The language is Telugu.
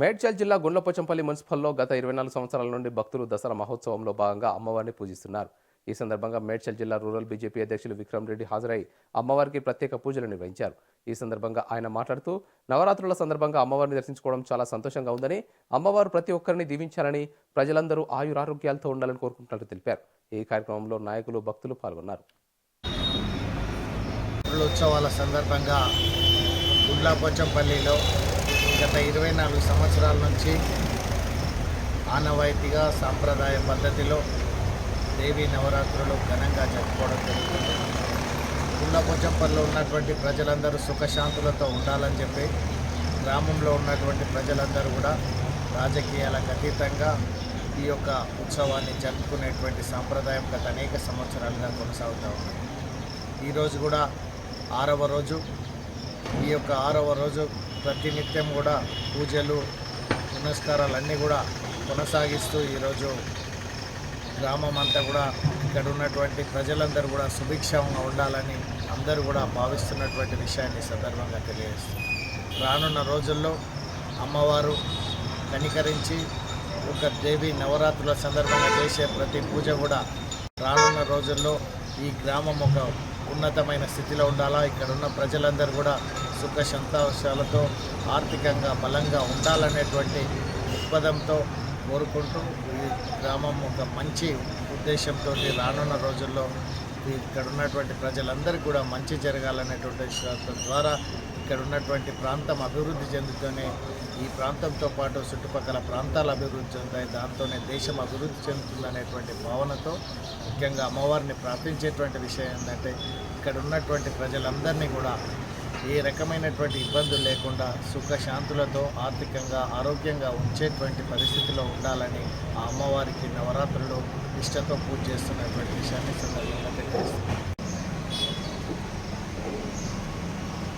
మేడ్చల్ జిల్లా గుండ్లపోచంపల్లి మున్సిపల్లో గత ఇరవై నాలుగు సంవత్సరాల నుండి భక్తులు దసరా మహోత్సవంలో భాగంగా అమ్మవారిని పూజిస్తున్నారు. ఈ సందర్భంగా మేడ్చల్ జిల్లా రూరల్ బీజేపీ అధ్యక్షులు విక్రమ్ రెడ్డి హాజరై అమ్మవారికి ప్రత్యేక పూజలు నిర్వహించారు. ఈ సందర్భంగా ఆయన మాట్లాడుతూ నవరాత్రుల సందర్భంగా అమ్మవారిని దర్శించుకోవడం చాలా సంతోషంగా ఉందని అమ్మవారు ప్రతి ఒక్కరిని దీవించాలని ప్రజలందరూ ఆయురారోగ్యాలతో ఉండాలని కోరుకుంటున్నట్టు తెలిపారు. ఈ కార్యక్రమంలో నాయకులు భక్తులు పాల్గొన్నారు. ఉత్సవాల సందర్భంగా గుడ్లాపోచంపల్లిలో గత ఇరవై నాలుగు సంవత్సరాల నుంచి ఆనవాయితీగా సాంప్రదాయ పద్ధతిలో దేవీ నవరాత్రులు ఘనంగా జరుపుకోవడం జరుగుతుంది. గుడ్లాపోచంపల్లిలో ఉన్నటువంటి ప్రజలందరూ సుఖశాంతులతో ఉండాలని చెప్పి గ్రామంలో ఉన్నటువంటి ప్రజలందరూ కూడా రాజకీయాలకు అతీతంగా ఈ యొక్క ఉత్సవాన్ని జరుపుకునేటువంటి సాంప్రదాయం గత అనేక సంవత్సరాలుగా కొనసాగుతూ ఉంది. ఈరోజు కూడా ఆరవ రోజు. ఈ యొక్క ఆరవ రోజు ప్రతినిత్యం కూడా పూజలు పునస్కారాలన్నీ కూడా కొనసాగిస్తూ ఈరోజు గ్రామం అంతా కూడా ఇక్కడ ఉన్నటువంటి ప్రజలందరూ కూడా సుభిక్షంగా ఉండాలని అందరూ కూడా భావిస్తున్నటువంటి విషయాన్ని సందర్భంగా తెలియజేస్తుంది రానున్న రోజుల్లో అమ్మవారు కనికరించి ఒక దేవి నవరాత్రుల సందర్భంగా చేసే ప్రతి పూజ కూడా రానున్న రోజుల్లో ఈ గ్రామం ఒక ఉన్నతమైన స్థితిలో ఉండాలా? ఇక్కడ ఉన్న ప్రజలందరూ కూడా సుఖ సంతోషాలతో ఆర్థికంగా బలంగా ఉండాలనేటువంటి దృక్పథంతో కోరుకుంటూ ఈ గ్రామం ఒక మంచి ఉద్దేశంతో రానున్న రోజుల్లో ఇక్కడ ఉన్నటువంటి ప్రజలందరికీ కూడా మంచి జరగాలనేటువంటి విశ్వాసం ద్వారా ఇక్కడ ఉన్నటువంటి ప్రాంతం అభివృద్ధి చెందుతూనే ఈ ప్రాంతంతో పాటు చుట్టుపక్కల ప్రాంతాలు అభివృద్ధి చెందుతాయి దాంతోనే దేశం అభివృద్ధి చెందుతుందనేటువంటి భావనతో ముఖ్యంగా అమ్మవారిని ప్రార్థించేటువంటి విషయం ఏంటంటే ఇక్కడ ఉన్నటువంటి ప్రజలందరినీ కూడా ఏ రకమైనటువంటి ఇబ్బందులు లేకుండా సుఖశాంతులతో ఆర్థికంగా ఆరోగ్యంగా ఉంచేటువంటి పరిస్థితిలో ఉండాలని ఆ అమ్మవారికి నవరాత్రులు ఇష్టతో పూజ చేస్తున్నటువంటి విషయాన్ని సందర్భంగా తెలియజేస్తున్నాను.